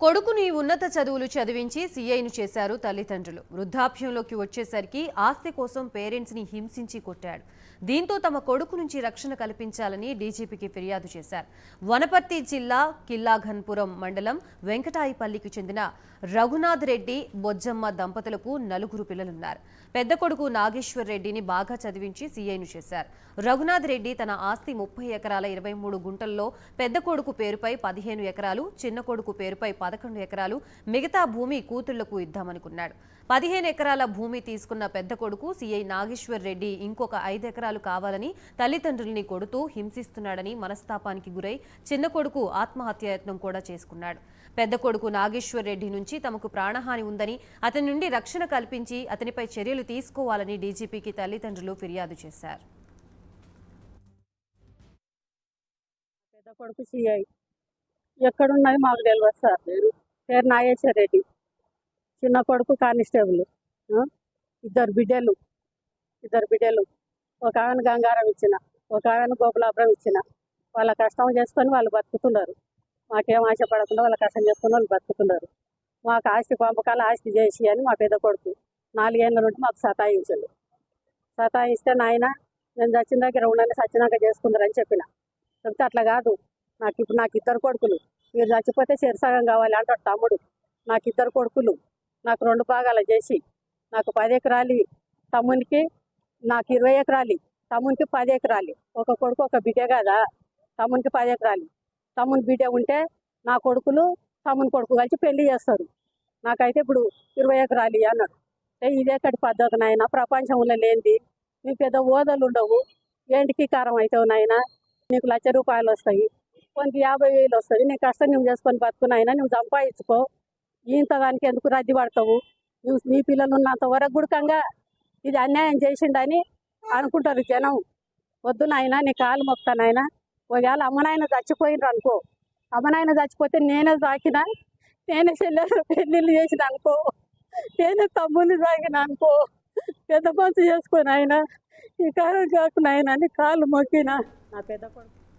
కొడుకుని ఉన్నత చదువులు చదివించి సీఐను చేశారు తల్లిదండ్రులు. వృద్ధాప్యంలోకి వచ్చేసరికి ఆస్తి కోసం పేరెంట్స్ని హింసించి కొట్టాడు. దీంతో తమ కొడుకు నుంచి రక్షణ కల్పించాలని డీజీపీకి ఫిర్యాదు చేశారు. వనపర్తి జిల్లా కిల్లాఘన్పురం మండలం వెంకటాయిపల్లికి చెందిన రఘునాథ్ రెడ్డి బొజ్జమ్మ దంపతులకు నలుగురు పిల్లలున్నారు. పెద్ద కొడుకు నాగేశ్వర్ రెడ్డిని బాగా చదివించి సీఐను చేశారు. రఘునాథ్ రెడ్డి తన ఆస్తి ముప్పై ఎకరాల ఇరవై మూడు గుంటల్లో పెద్ద కొడుకు పేరుపై పదిహేను ఎకరాలు చిన్న కొడుకు పేరుపై పదకొండు ఎకరాలు మిగతా భూమి కూతుళ్ళకు ఇద్దామనుకున్నాడు. పదిహేను ఎకరాల భూమి తీసుకున్న పెద్ద కొడుకు సీఐ నాగేశ్వర్ రెడ్డి ఇంకొక ఐదు ఎకరాలు కావాలని తల్లిదండ్రుల్ని కొడుతూ హింసిస్తున్నాడని మనస్తాపానికి గురై చిన్న కొడుకు ఆత్మహత్యాయత్నం కూడా చేసుకున్నాడు. పెద్ద కొడుకు నాగేశ్వర్ రెడ్డి నుంచి తమకు ప్రాణహాని ఉందని అతని నుండి రక్షణ కల్పించి అతనిపై చర్యలు తీసుకోవాలని డీజీపీకి తల్లిదండ్రులు ఫిర్యాదు చేశారు. పెద్ద కొడుకు సిఐ ఎక్కడున్నది మాకు తెలియదు సార్. పేరు నాగేశ్వర రెడ్డి చిన్న కొడుకు కానిస్టేబుల్. ఇద్దరు బిడ్డలు. ఇద్దరు బిడ్డలు. ఒక ఆమెను గంగారం ఇచ్చిన ఒక ఆమెను గోపులాభరం ఇచ్చిన. వాళ్ళ కష్టం చేసుకొని వాళ్ళు బతుకుతున్నారు. మాకేం ఆశపడకుండా వాళ్ళ కష్టం చేసుకొని వాళ్ళు బతుకుతున్నారు. మాకు ఆస్తి పంపకాలు ఆస్తి చేసి అని మా పెద్ద కొడుకు నాలుగేళ్ళ నుండి మాకు సతాయించండు. సతాయిస్తే నాయన నేను చచ్చిన దగ్గర ఉండని చచ్చినాక చేసుకుందరని చెప్పిన. చెప్తే అట్లా కాదు. నాకు ఇప్పుడు నాకు ఇద్దరు కొడుకులు. మీరు చచ్చిపోతే సగం కావాలి అంటాడు తమ్ముడు. నాకు ఇద్దరు కొడుకులు. నాకు రెండు భాగాలు చేసి నాకు పది ఎకరాలు తమ్మునికి నాకు ఇరవై ఎకరాలు. తమ్మునికి పది ఎకరాలు. ఒక కొడుకు ఒక బిడ్డ కదా? తమ్మునికి పది ఎకరాలు. తమ్ముని బిడ్డ ఉంటే నా కొడుకులు తమ్ముని కొడుకు కలిసి పెళ్ళి చేస్తారు. నాకైతే ఇప్పుడు ఇరవై ఎకరాలు అన్నాడు. ఏ ఇదేకటి పద్ధతి నాయన? ప్రపంచంలో లేనిది. నీకు పెద్ద ఓదలు ఉండవు. ఏంటికి కారం అవుతావు నాయన? నీకు లక్ష రూపాయలు వస్తాయి. కొంత యాభై వేలు వస్తుంది. నీ కష్టం నువ్వు చేసుకొని బతుకున్నాయినా నువ్వు సంపాదించుకో. ఇంతదానికి ఎందుకు రద్దీ పడతావు? నువ్వు నీ పిల్లలు ఉన్నంత వరకు గుడకంగా ఇది అన్యాయం చేసిండని అనుకుంటారు జనం. వద్దు నాయన నీ కాలు మొక్తానాయన ఒకవేళ అమ్మనాయన చచ్చిపోయినరు అనుకో. అమ్మనాయన చచ్చిపోతే నేనే సాకిన నేనే చెల్లెలు పెళ్ళిళ్ళు చేసిన అనుకో. నేనే తమ్ముళ్ళు సాగిన అనుకో. పెద్ద పంచు చేసుకుని ఆయన ఈ కాలం కాకుండా ఆయన అని కాళ్ళు మొక్కిన. నా పెద్ద కొడుకు.